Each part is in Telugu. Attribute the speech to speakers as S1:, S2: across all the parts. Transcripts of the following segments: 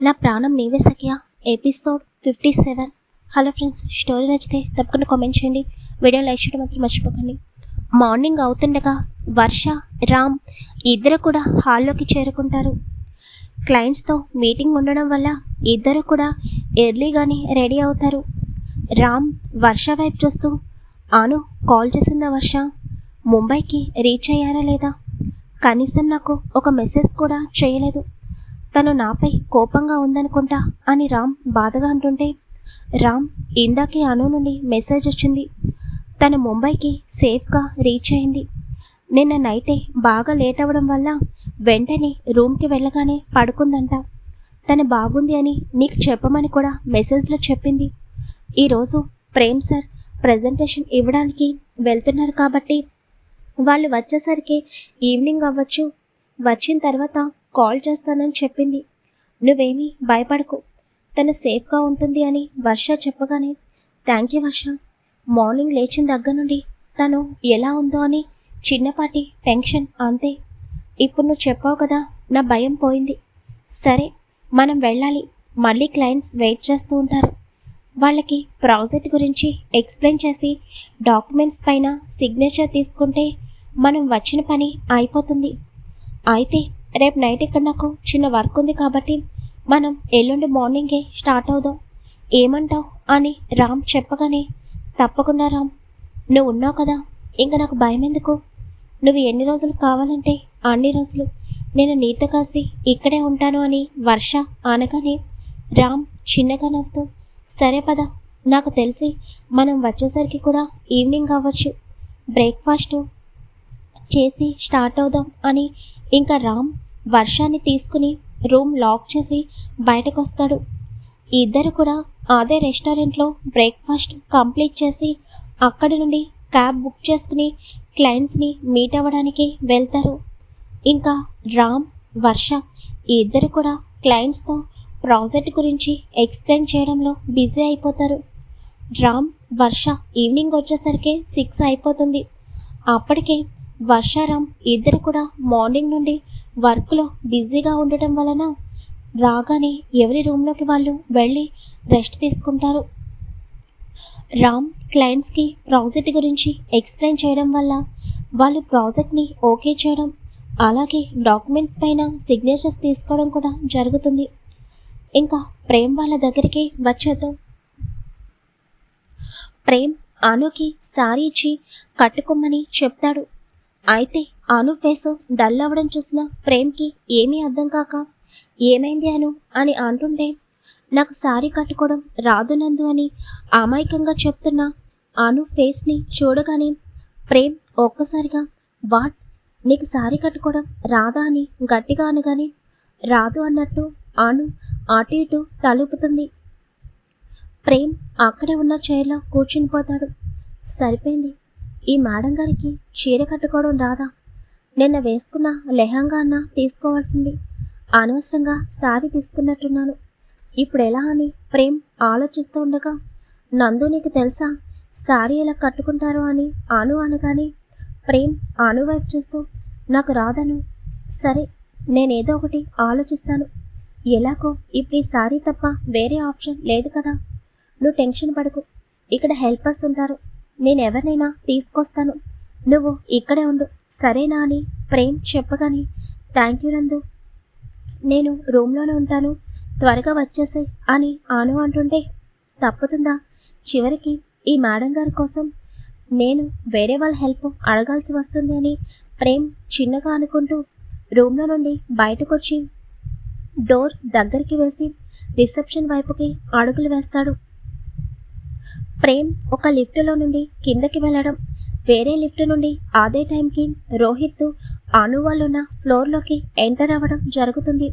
S1: నా ప్రాణం నీవే సఖ్య. Episode fifty seven hello friends story నచ్చితే తప్పకుండా కామెంట్ చేయండి. వీడియో లైక్ చేయడం మాత్రం మర్చిపోకండి. మార్నింగ్ అవుతుండగా వర్ష రామ్ ఇద్దరు కూడా హాల్లోకి చేరుకుంటారు. క్లయింట్స్తో మీటింగ్ ఉండడం వల్ల ఇద్దరు కూడా ఎర్లీగానే రెడీ అవుతారు. రామ్ వర్ష వైపు చూస్తూ ఆను కాల్ చేసిందా వర్ష? ముంబైకి రీచ్ అయ్యారా లేదా? కనీసం నాకు ఒక మెసేజ్ కూడా చేయలేదు. తను నాపై కోపంగా ఉందనుకుంటా అని రామ్ బాధగా అంటుంటే రామ్ ఇందాకే అను నుండి మెసేజ్ వచ్చింది. తను ముంబైకి సేఫ్గా రీచ్ అయింది. నిన్న నైటే బాగా లేట్ అవ్వడం వల్ల వెంటనే రూమ్కి వెళ్ళగానే పడుకుందంట. తను బాగుంది అని నీకు చెప్పమని కూడా మెసేజ్లో చెప్పింది. ఈరోజు ప్రేమ్ సార్ ప్రజెంటేషన్ ఇవ్వడానికి వెళ్తున్నారు కాబట్టి వాళ్ళు వచ్చేసరికి ఈవినింగ్ అవ్వచ్చు. వచ్చిన తర్వాత కాల్ చేస్తానని చెప్పింది. నువ్వేమీ భయపడకు. తను సేఫ్గా ఉంటుంది అని వర్ష చెప్పగానే థ్యాంక్ యూ వర్ష. మార్నింగ్ లేచిన దగ్గర నుండి తను ఎలా ఉందో అని చిన్నపాటి టెన్షన్ అంతే. ఇప్పుడు నువ్వు చెప్పావు కదా నా భయం పోయింది. సరే మనం వెళ్ళాలి. మళ్ళీ క్లయింట్స్ వెయిట్ చేస్తూ ఉంటారు. వాళ్ళకి ప్రాజెక్ట్ గురించి ఎక్స్ప్లెయిన్ చేసి డాక్యుమెంట్స్ పైన సిగ్నేచర్ తీసుకుంటే మనం వచ్చిన పని అయిపోతుంది. అయితే రేపు నైట్ ఇక్కడ నాకు చిన్న వర్క్ ఉంది కాబట్టి మనం ఎల్లుండి మార్నింగే స్టార్ట్ అవుదాం. ఏమంటావు? అని రామ్ చెప్పగానే తప్పకుండా రామ్ నువ్వు ఉన్నావు కదా ఇంకా నాకు భయం ఎందుకు? నువ్వు ఎన్ని రోజులు కావాలంటే అన్ని రోజులు నేను నీతో కాసి ఇక్కడే ఉంటాను అని వర్ష అనగానే రామ్ చిన్నగా నవ్వుతూ సరే పద నాకు తెలిసి మనం వచ్చేసరికి కూడా ఈవినింగ్ అవ్వచ్చు. బ్రేక్ఫాస్ట్ చేసి స్టార్ట్ అవుదాం అని ఇంకా రామ్ వర్షాన్ని తీసుకుని రూమ్ లాక్ చేసి బయటకొస్తాడు. ఇద్దరు కూడా అదే రెస్టారెంట్లో బ్రేక్ఫాస్ట్ కంప్లీట్ చేసి అక్కడి నుండి క్యాబ్ బుక్ చేసుకుని క్లయింట్స్ని మీట్ అవ్వడానికి వెళ్తారు. ఇంకా రామ్ వర్ష ఇద్దరు కూడా క్లయింట్స్తో ప్రాజెక్ట్ గురించి ఎక్స్ప్లెయిన్ చేయడంలో బిజీ అయిపోతారు. రామ్ వర్ష ఈవినింగ్ వచ్చేసరికి సిక్స్ అయిపోతుంది. అప్పటికే వర్షారాం ఇద్దరు కూడా మార్నింగ్ నుండి వర్క్లో బిజీగా ఉండటం వలన రాగానే ఎవరి రూమ్లోకి వాళ్ళు వెళ్ళి రెస్ట్ తీసుకుంటారు. రామ్ క్లయింట్స్కి ప్రాజెక్ట్ గురించి ఎక్స్ప్లెయిన్ చేయడం వల్ల వాళ్ళు ప్రాజెక్ట్ని ఓకే చేయడం అలాగే డాక్యుమెంట్స్ పైన సిగ్నేచర్స్ తీసుకోవడం కూడా జరుగుతుంది. ఇంకా ప్రేమ్ వాళ్ళ దగ్గరికి వచ్చేద్దాం. ప్రేమ్ అనుకి సారీ ఇచ్చి కట్టుకోమని చెప్తాడు. అయితే అను ఫేస్ డల్ అవ్వడం చూసిన ప్రేమ్కి ఏమీ అర్థం కాక ఏమైంది అను? అని అంటుంటే నాకు సారీ కట్టుకోవడం రాదు నందు అని అమాయకంగా చెప్తున్న అను ఫేస్ని చూడగానే ప్రేమ్ ఒక్కసారిగా వాట్? నీకు సారీ కట్టుకోవడం రాదా అని గట్టిగా అనగానే రాదు అన్నట్టు అను అటు ఇటు తలుపుతుంది. ప్రేమ్ అక్కడే ఉన్న చైర్లో కూర్చుని పోతాడు. సరిపోయింది. ఈ మేడం గారికి చీర కట్టుకోవడం రాదా? నిన్న వేసుకున్న లెహంగా అన్న తీసుకోవాల్సింది. అనవసరంగా సారీ తీసుకున్నట్టున్నాను. ఇప్పుడు ఎలా అని ప్రేమ్ ఆలోచిస్తూ ఉండగా నందు నీకు తెలుసా సారీ ఎలా కట్టుకుంటారో అని అను అనగానే ప్రేమ్ అను వైపు చూస్తూ నాకు రాదను. సరే నేనేదో ఒకటి ఆలోచిస్తాను. ఎలాగో ఇప్పుడు ఈ సారీ తప్ప వేరే ఆప్షన్ లేదు కదా. నువ్వు టెన్షన్ పడకు. ఇక్కడ హెల్పర్స్ ఉంటారు. నేను ఎవరినైనా తీసుకొస్తాను. నువ్వు ఇక్కడే ఉండు. సరేనా అని ప్రేమ్ చెప్పగానే థ్యాంక్ యూ నందు. నేను రూమ్లోనే ఉంటాను. త్వరగా వచ్చేసాయి అని ఆను అంటుంటే తప్పుతుందా? చివరికి ఈ మేడం గారి కోసం నేను వేరే వాళ్ళ హెల్ప్ అడగాల్సి వస్తుంది అని ప్రేమ్ చిన్నగా అనుకుంటూ రూమ్లో నుండి బయటకు వచ్చి డోర్ దగ్గరికి వేసి రిసెప్షన్ వైపుకి అడుగులు వేస్తాడు. ప్రేమ్ ఒక లిఫ్టులో నుండి కిందకి వెళ్ళడం వేరే లిఫ్ట్ నుండి అదే టైంకి రోహిత్ అను వాళ్ళున్న ఫ్లోర్లోకి ఎంటర్ అవ్వడం జరుగుతుంది.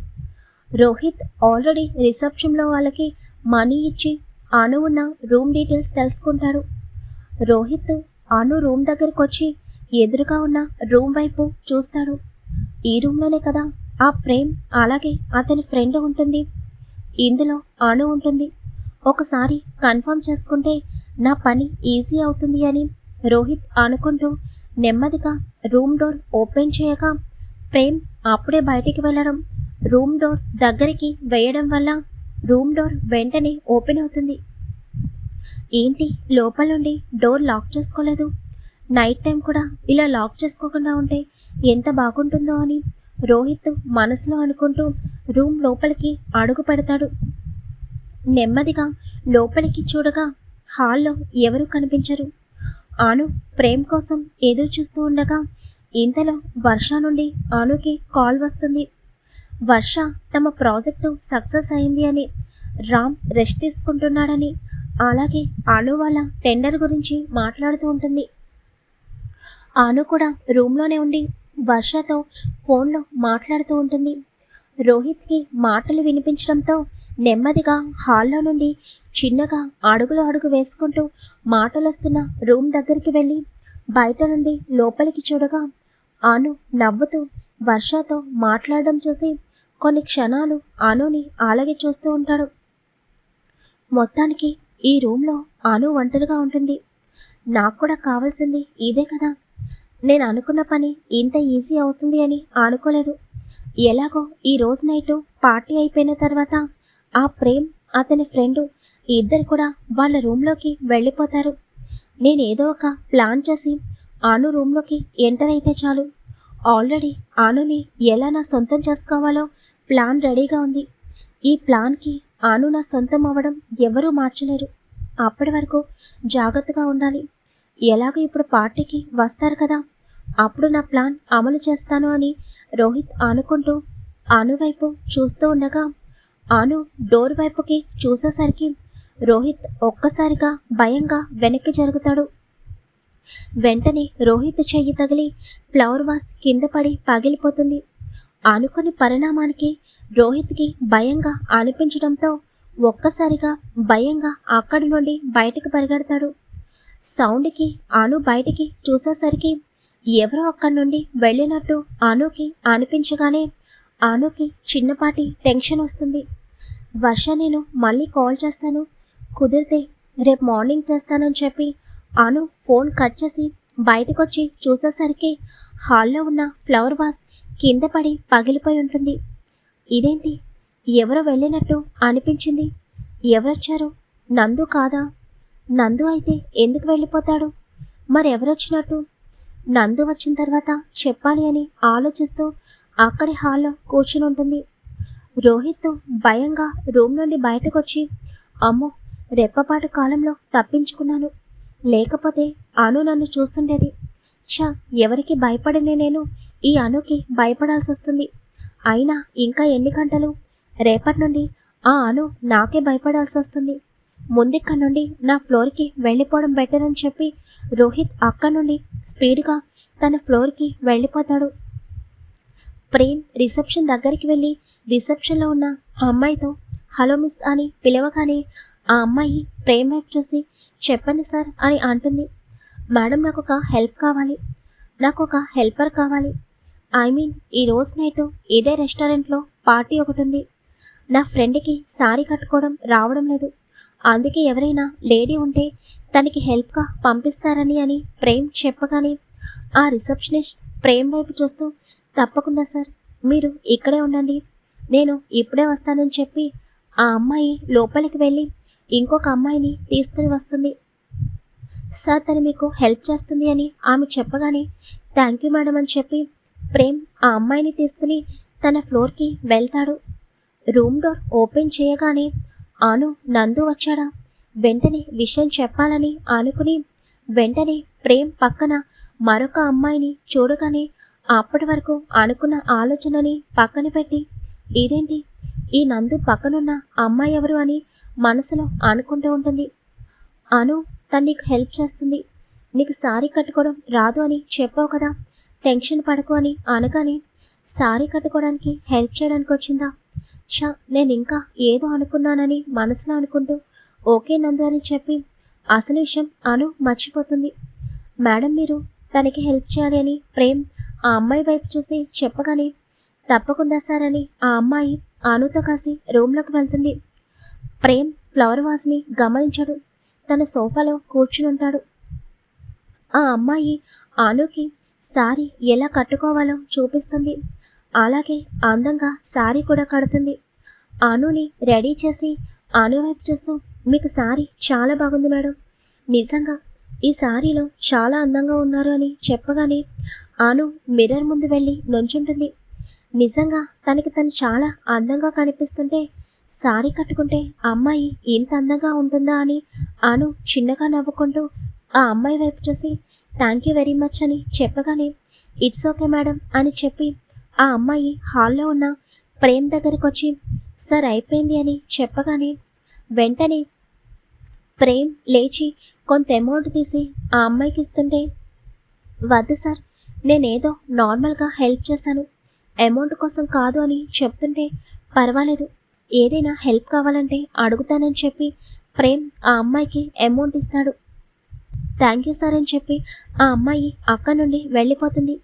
S1: రోహిత్ ఆల్రెడీ రిసెప్షన్లో వాళ్ళకి మనీ ఇచ్చి అను ఉన్న రూమ్ డీటెయిల్స్ తెలుసుకుంటాడు. రోహిత్ అను రూమ్ దగ్గరికి వచ్చి ఎదురుగా ఉన్న రూమ్ వైపు చూస్తాడు. ఈ రూమ్లోనే కదా ఆ ప్రేమ్ అలాగే అతని ఫ్రెండ్ ఉంటుంది. ఇందులో అను ఉంటుంది. ఒకసారి కన్ఫర్మ్ చేసుకుంటే నా పని ఈజీ అవుతుంది అని రోహిత్ అనుకుంటూ నెమ్మదిగా రూమ్ డోర్ ఓపెన్ చేయగా ప్రేమ్ అప్పుడే బయటికి వెళ్ళడం. రూమ్ డోర్ దగ్గరికి వేయడం వల్ల రూమ్ డోర్ వెంటనే ఓపెన్ అవుతుంది. ఏంటి లోపల నుండి డోర్ లాక్ చేసుకోలేదు? నైట్ టైం కూడా ఇలా లాక్ చేసుకోకుండా ఉంటే ఎంత బాగుంటుందో అని రోహిత్ మనసులో అనుకుంటూ రూమ్ లోపలికి అడుగు పెడతాడు. నెమ్మదిగా లోపలికి చూడగా హాల్లో ఎవరూ కనిపించరు? ఆను ప్రేమ్ కోసం ఎదురు చూస్తూ ఉండగా ఇంతలో వర్ష నుండి ఆనుకి కాల్ వస్తుంది. వర్ష తమ ప్రాజెక్టు సక్సెస్ అయింది అని రామ్ రెస్ట్ తీసుకుంటున్నాడని అలాగే ఆను వాళ్ళ టెండర్ గురించి మాట్లాడుతూ ఉంటుంది. ఆను కూడా రూమ్లోనే ఉండి వర్షతో ఫోన్లో మాట్లాడుతూ ఉంటుంది. రోహిత్కి మాటలు వినిపించడంతో నెమ్మదిగా హాల్లో నుండి చిన్నగా అడుగులు అడుగు వేసుకుంటూ మాటలు వస్తున్న రూమ్ దగ్గరికి వెళ్ళి బయట నుండి లోపలికి చూడగా అను నవ్వుతూ వర్షతో మాట్లాడడం చూసి కొన్ని క్షణాలు అనుని అలాగే చూస్తూ ఉంటాడు. మొత్తానికి ఈ రూమ్లో అను ఒంటరిగా ఉంటుంది. నాకు కూడా కావాల్సింది ఇదే కదా. నేను అనుకున్న పని ఇంత ఈజీ అవుతుంది అని అనుకోలేదు. ఎలాగో ఈ రోజు నైట్ పార్టీ అయిపోయిన తర్వాత ఆ ప్రేమ్ అతని ఫ్రెండు ఇద్దరు కూడా వాళ్ళ రూమ్లోకి వెళ్ళిపోతారు. నేను ఏదో ఒక ప్లాన్ చేసి ఆను రూమ్లోకి ఎంటర్ అయితే చాలు. ఆల్రెడీ ఆనుని ఎలా నా సొంతం చేసుకోవాలో ప్లాన్ రెడీగా ఉంది. ఈ ప్లాన్కి ఆను నా సొంతం అవ్వడం ఎవరూ మార్చలేరు. అప్పటి వరకు జాగ్రత్తగా ఉండాలి. ఎలాగో ఇప్పుడు పార్టీకి వస్తారు కదా. అప్పుడు నా ప్లాన్ అమలు చేస్తాను అని రోహిత్ అనుకుంటూ అనువైపు చూస్తూ ఉండగా ఆను డోర్ వైపుకి చూసేసరికి రోహిత్ ఒక్కసారిగా భయంగా వెనక్కి జరుగుతాడు. వెంటనే రోహిత్ చెయ్యి తగిలి ఫ్లవర్ వాస్ కింద పడి పగిలిపోతుంది. అనుకుని పరిణామానికి రోహిత్కి భయంగా అనిపించడంతో ఒక్కసారిగా భయంగా అక్కడి నుండి బయటకు పరిగెడతాడు. సౌండ్కి అను బయటికి చూసేసరికి ఎవరో అక్కడి నుండి వెళ్ళినట్టు అనుకి అనిపించగానే ఆనుకి చిన్నపాటి టెన్షన్ వస్తుంది. వర్ష నేను మళ్ళీ కాల్ చేస్తాను. కుదిరితే రేపు మార్నింగ్ చేస్తానని చెప్పి అను ఫోన్ కట్ చేసి బయటకొచ్చి చూసేసరికి హాల్లో ఉన్న ఫ్లవర్ వాస్ కింద పడి పగిలిపోయి ఉంటుంది. ఇదేంటి? ఎవరో వెళ్ళినట్టు అనిపించింది. ఎవరొచ్చారు? నందు కాదా? నందు అయితే ఎందుకు వెళ్ళిపోతాడు? మరెవరొచ్చినట్టు? నందు వచ్చిన తర్వాత చెప్పాలి అని ఆలోచిస్తూ అక్కడి హాల్లో కూర్చుని ఉంటుంది. రోహిత్ భయంగా రూమ్ నుండి బయటకొచ్చి అమ్మో రెప్పపాటు కాలంలో తప్పించుకున్నాను. లేకపోతే అను నన్ను చూస్తుండేది. ఛా ఎవరికి భయపడనే నేను ఈ అనుకి భయపడాల్సి వస్తుంది. అయినా ఇంకా ఎన్ని గంటలు? రేపటి నుండి ఆ అను నాకే భయపడాల్సి వస్తుంది. ముందిక్కడి నుండి నా ఫ్లోర్కి వెళ్ళిపోవడం బెటర్ అని చెప్పి రోహిత్ అక్కడి నుండి స్పీడ్గా తన ఫ్లోర్కి వెళ్ళిపోతాడు. ప్రేమ్ రిసెప్షన్ దగ్గరికి వెళ్ళి రిసెప్షన్లో ఉన్న ఆ అమ్మాయితో హలో మిస్ అని పిలవగానే ఆ అమ్మాయి ప్రేమ్ వైపు చూసి చెప్పండి సార్ అని అంటుంది. మేడం నాకు ఒక హెల్ప్ కావాలి. నాకు ఒక హెల్పర్ కావాలి. ఐ మీన్ ఈ రోజు నైట్ ఇదే రెస్టారెంట్లో పార్టీ ఒకటి ఉంది. నా ఫ్రెండ్కి సారీ కట్టుకోవడం రావడం లేదు. అందుకే ఎవరైనా లేడీ ఉంటే తనకి హెల్ప్గా పంపిస్తారని అని ప్రేమ్ చెప్పగానే ఆ రిసెప్షనిస్ట్ ప్రేమ్ వైపు చూస్తూ తప్పకుండా సార్. మీరు ఇక్కడే ఉండండి. నేను ఇప్పుడే వస్తానని చెప్పి ఆ అమ్మాయి లోపలికి వెళ్ళి ఇంకొక అమ్మాయిని తీసుకుని వస్తుంది. సార్ తను మీకు హెల్ప్ చేస్తుంది అని ఆమె చెప్పగానే థ్యాంక్ యూ మేడం అని చెప్పి ప్రేమ్ ఆ అమ్మాయిని తీసుకుని తన ఫ్లోర్కి వెళ్తాడు. రూమ్ డోర్ ఓపెన్ చేయగానే ఆను నందు వచ్చాడా. వెంటనే విషయం చెప్పాలని అనుకుని వెంటనే ప్రేమ్ పక్కన మరొక అమ్మాయిని చూడగానే అప్పటి వరకు అనుకున్న ఆలోచనని పక్కన పెట్టి ఇదేంటి? ఈ నందు పక్కనున్న అమ్మాయి ఎవరు అని మనసులో అనుకుంటూ ఉంటుంది. అను తను నీకు హెల్ప్ చేస్తుంది. నీకు సారీ కట్టుకోవడం రాదు అని చెప్పావు కదా. టెన్షన్ పడకు అని అనగానే సారీ కట్టుకోవడానికి హెల్ప్ చేయడానికి వచ్చిందా? షా నేను ఇంకా ఏదో అనుకున్నానని మనసులో అనుకుంటూ ఓకే నందు అని చెప్పి అసలు విషయం అను మర్చిపోతుంది. మేడం మీరు తనకి హెల్ప్ చేయాలి అని ప్రేమ్ ఆ అమ్మాయి వైపు చూసి చెప్పగానే తప్పకుండా సార్ అని ఆ అమ్మాయి ఆనుతో కలిసి రూమ్లోకి వెళ్తుంది. ప్రేమ్ ఫ్లవర్ వాస్ని గమనించడు. తన సోఫాలో కూర్చుని ఉంటాడు. ఆ అమ్మాయి ఆనుకి సారీ ఎలా కట్టుకోవాలో చూపిస్తుంది. అలాగే అందంగా సారీ కూడా కడుతుంది. ఆనుని రెడీ చేసి ఆను వైపు చూస్తూ మీకు సారీ చాలా బాగుంది మేడం. నిజంగా ఈ శారీలో చాలా అందంగా ఉన్నారు అని చెప్పగానే అను మిర్రర్ ముందు వెళ్ళి నుంచుంటుంది. నిజంగా తనకి తను చాలా అందంగా కనిపిస్తుంటే శారీ కట్టుకుంటే అమ్మాయి ఇంత అందంగా ఉంటుందా అని అను చిన్నగా నవ్వుకుంటూ ఆ అమ్మాయి వైపు చూసి థ్యాంక్ యూ వెరీ మచ్ అని చెప్పగానే ఇట్స్ ఓకే మేడం అని చెప్పి ఆ అమ్మాయి హాల్లో ఉన్న ప్రేమ్ దగ్గరకు వచ్చి సార్ అయిపోయింది అని చెప్పగానే వెంటనే ప్రేమ్ లేచి కొంత అమౌంట్ తీసి ఆ అమ్మాయికి ఇస్తుంటే వద్దు సార్ నేనేదో నార్మల్గా హెల్ప్ చేశాను అమౌంట్ కోసం కాదు అని చెప్తుంటే పర్వాలేదు. ఏదైనా హెల్ప్ కావాలంటే అడుగుతానని చెప్పి ప్రేమ్ ఆ అమ్మాయికి అమౌంట్ ఇస్తాడు. థ్యాంక్ యూ సార్ అని చెప్పి ఆ అమ్మాయి అక్కడి నుండి వెళ్ళిపోతుంది.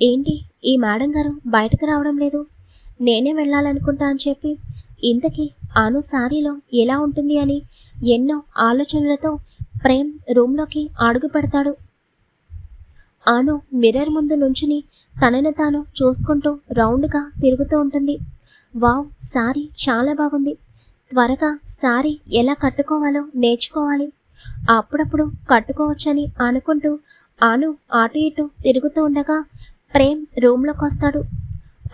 S1: ఏంటి ఈ మేడం గారు బయటకు రావడం లేదు? నేనే వెళ్ళాలనుకుంటా అని చెప్పి ఇంతకీ అను సారీలో ఎలా ఉంటుంది అని ఎన్నో ఆలోచనలతో ప్రేమ్ రూమ్లోకి అడుగు పెడతాడు. ఆను మిర్రర్ ముందు నుంచుని తనని తాను చూసుకుంటూ రౌండ్గా తిరుగుతూ ఉంటుంది. వావ్ సారీ చాలా బాగుంది. త్వరగా సారీ ఎలా కట్టుకోవాలో నేర్చుకోవాలి. అప్పుడప్పుడు కట్టుకోవచ్చని అనుకుంటూ ఆను అటు ఇటు తిరుగుతూ ఉండగా ప్రేమ్ రూమ్లోకి వస్తాడు.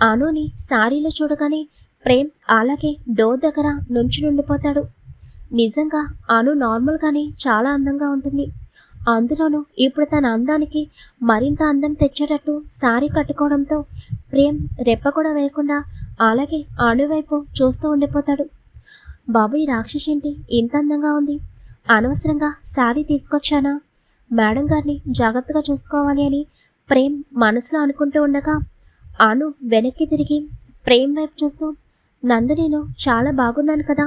S1: ఆనుని సారీలో చూడగానే ప్రేమ్ అలాగే డోర్ దగ్గర నుంచి నుండిపోతాడు. నిజంగా అను నార్మల్గానే చాలా అందంగా ఉంటుంది. అందులోనూ ఇప్పుడు తన అందానికి మరింత అందం తెచ్చేటట్టు సారీ కట్టుకోవడంతో ప్రేమ్ రెప్ప కూడా వేయకుండా అలాగే అణువైపు చూస్తూ ఉండిపోతాడు. బాబు ఈ రాక్షసి ఏంటి? ఇంత అందంగా ఉంది. అనవసరంగా శారీ తీసుకొచ్చానా? మేడం గారిని జాగ్రత్తగా చూసుకోవాలి అని ప్రేమ్ మనసులో అనుకుంటూ ఉండగా అను వెనక్కి తిరిగి ప్రేమ్ వైపు చూస్తూ నందు నేను చాలా బాగున్నాను కదా.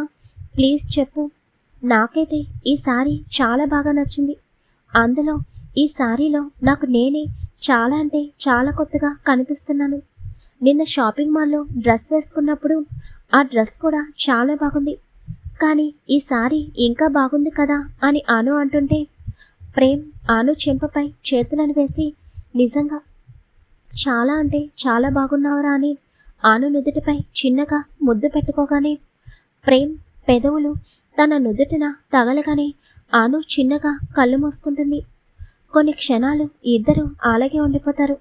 S1: ప్లీజ్ చెప్పు. నాకైతే ఈ సారీ చాలా బాగా నచ్చింది. అందులో ఈ సారీలో నాకు నేనే చాలా అంటే చాలా కొత్తగా కనిపిస్తున్నాను. నిన్న షాపింగ్ మాల్లో డ్రెస్ వేసుకున్నప్పుడు ఆ డ్రెస్ కూడా చాలా బాగుంది. కానీ ఈ సారీ ఇంకా బాగుంది కదా అని అను అంటుంటే ప్రేమ్ అను చెంపపై చేతులను వేసి నిజంగా చాలా అంటే చాలా బాగున్నావురా అని ఆను నుదుటిపై చిన్నగా ముద్దు పెట్టుకోగానే ప్రేమ్ పెదవులు తన నుదుటిన తగలగానే ఆను చిన్నగా కళ్ళు మూసుకుంటుంది. కొన్ని క్షణాలు ఇద్దరు అలాగే ఉండిపోతారు.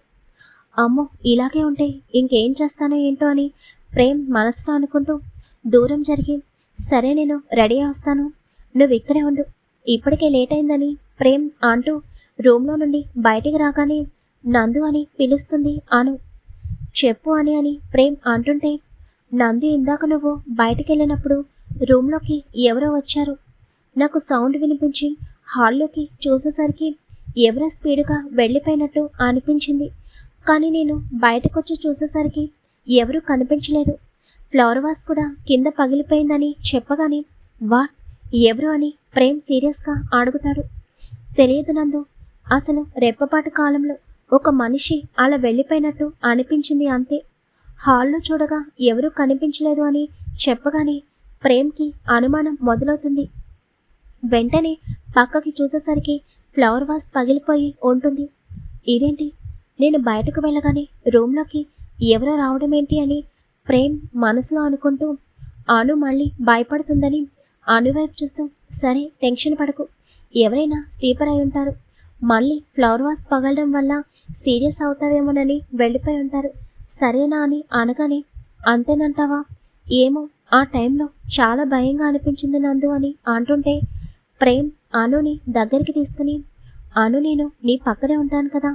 S1: అమ్మో ఇలాగే ఉంటే ఇంకేం చేస్తానో ఏంటో అని ప్రేమ్ మనసులో అనుకుంటూ దూరం జరిగి సరే నేను రెడీ వస్తాను నువ్వు ఇక్కడే ఉండు. ఇప్పటికే లేట్ అయిందని ప్రేమ్ అంటూ రూమ్లో నుండి బయటికి రాగానే నందు అని పిలుస్తుంది అను చెప్పు అని అని ప్రేమ్ అంటుంటే నంది ఇందాక నువ్వు బయటికి వెళ్ళినప్పుడు రూమ్లోకి ఎవరో వచ్చారు. నాకు సౌండ్ వినిపించి హాల్లోకి చూసేసరికి ఎవరో స్పీడ్గా వెళ్ళిపోయినట్టు అనిపించింది. కానీ నేను బయటకొచ్చి చూసేసరికి ఎవరూ కనిపించలేదు. ఫ్లవర్ వాస్ కూడా కింద పగిలిపోయిందని చెప్పగానే వా ఎవరు అని ప్రేమ్ సీరియస్గా అడుగుతాడు. తెలియదు నందు అసలు రెప్పపాటు కాలంలో ఒక మనిషి అలా వెళ్ళిపోయినట్టు అనిపించింది అంతే. హాల్లో చూడగా ఎవరూ కనిపించలేదు అని చెప్పగానే ప్రేమ్కి అనుమానం మొదలవుతుంది. వెంటనే పక్కకి చూసేసరికి ఫ్లవర్ వాస్ పగిలిపోయి ఉంటుంది. ఇదేంటి? నేను బయటకు వెళ్ళగానే రూమ్లోకి ఎవరో రావడం ఏంటి అని ప్రేమ్ మనసులో అనుకుంటూ అను మళ్ళీ భయపడుతుందని అను వైపు చూస్తూ సరే టెన్షన్ పడకు. ఎవరైనా స్లీపర్ అయి ఉంటారు. మళ్ళీ ఫ్లవర్ వాస్ పగలడం వల్ల సీరియస్ అవుతావేమోనని వెళ్ళిపోయి ఉంటారు. సరేనా అని అనగానే అంతేనంటావా? ఏమో ఆ టైంలో చాలా భయంగా అనిపించింది నందు అని అంటుంటే ప్రేమ్ అనుని దగ్గరికి తీసుకుని అను నేను నీ పక్కనే ఉంటాను కదా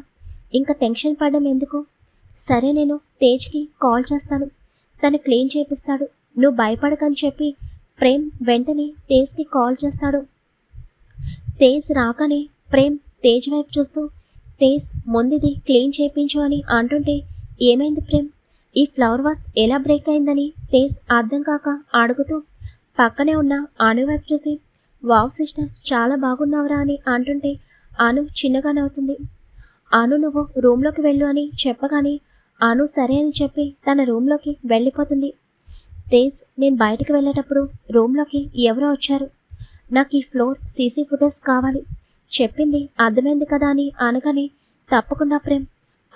S1: ఇంకా టెన్షన్ పడడం ఎందుకు? సరే నేను తేజ్కి కాల్ చేస్తాను. తను క్లీన్ చేపిస్తాడు. నువ్వు భయపడకని చెప్పి ప్రేమ్ వెంటనే తేజ్కి కాల్ చేస్తాడు. తేజ్ రాకనే ప్రేమ్ తేజ్ వైపు చూస్తూ తేజ్ ముందుది క్లీన్ చేయించు అని అంటుంటే ఏమైంది ప్రేమ్? ఈ ఫ్లవర్ వాస్ ఎలా బ్రేక్ అయిందని? తేజ్ అర్థం కాక అడుగుతూ పక్కనే ఉన్న అను వైపు చూసి వావ్ సిస్టర్ చాలా బాగున్నావురా అని అంటుంటే అను చిన్నగా నవ్వుతుంది. అను నువ్వు రూమ్లోకి వెళ్ళు అని చెప్పగానే అను సరే అని చెప్పి తన రూమ్లోకి వెళ్ళిపోతుంది. తేజ్ నేను బయటకు వెళ్ళేటప్పుడు రూమ్లోకి ఎవరో వచ్చారు. నాకు ఈ ఫ్లోర్ సీసీ ఫుటేజ్ కావాలి. చెప్పింది అర్థమైంది కదా అని అనగానే తప్పకుండా ప్రేమ్.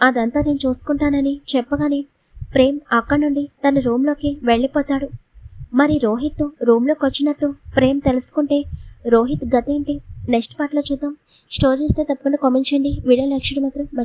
S1: అదంతా నేను చూసుకుంటానని చెప్పగానే ప్రేమ్ అక్కడ నుండి తన రూమ్లోకి వెళ్ళిపోతాడు. మరి రోహిత్ రూమ్లోకి వచ్చినట్టు ప్రేమ్ తెలుసుకుంటే రోహిత్ గతేంటి? నెక్స్ట్ పాటలో చూద్దాం. స్టోరీ ఇస్తే తప్పకుండా కామెంట్ చేయండి. వీడియో లైక్ మాత్రం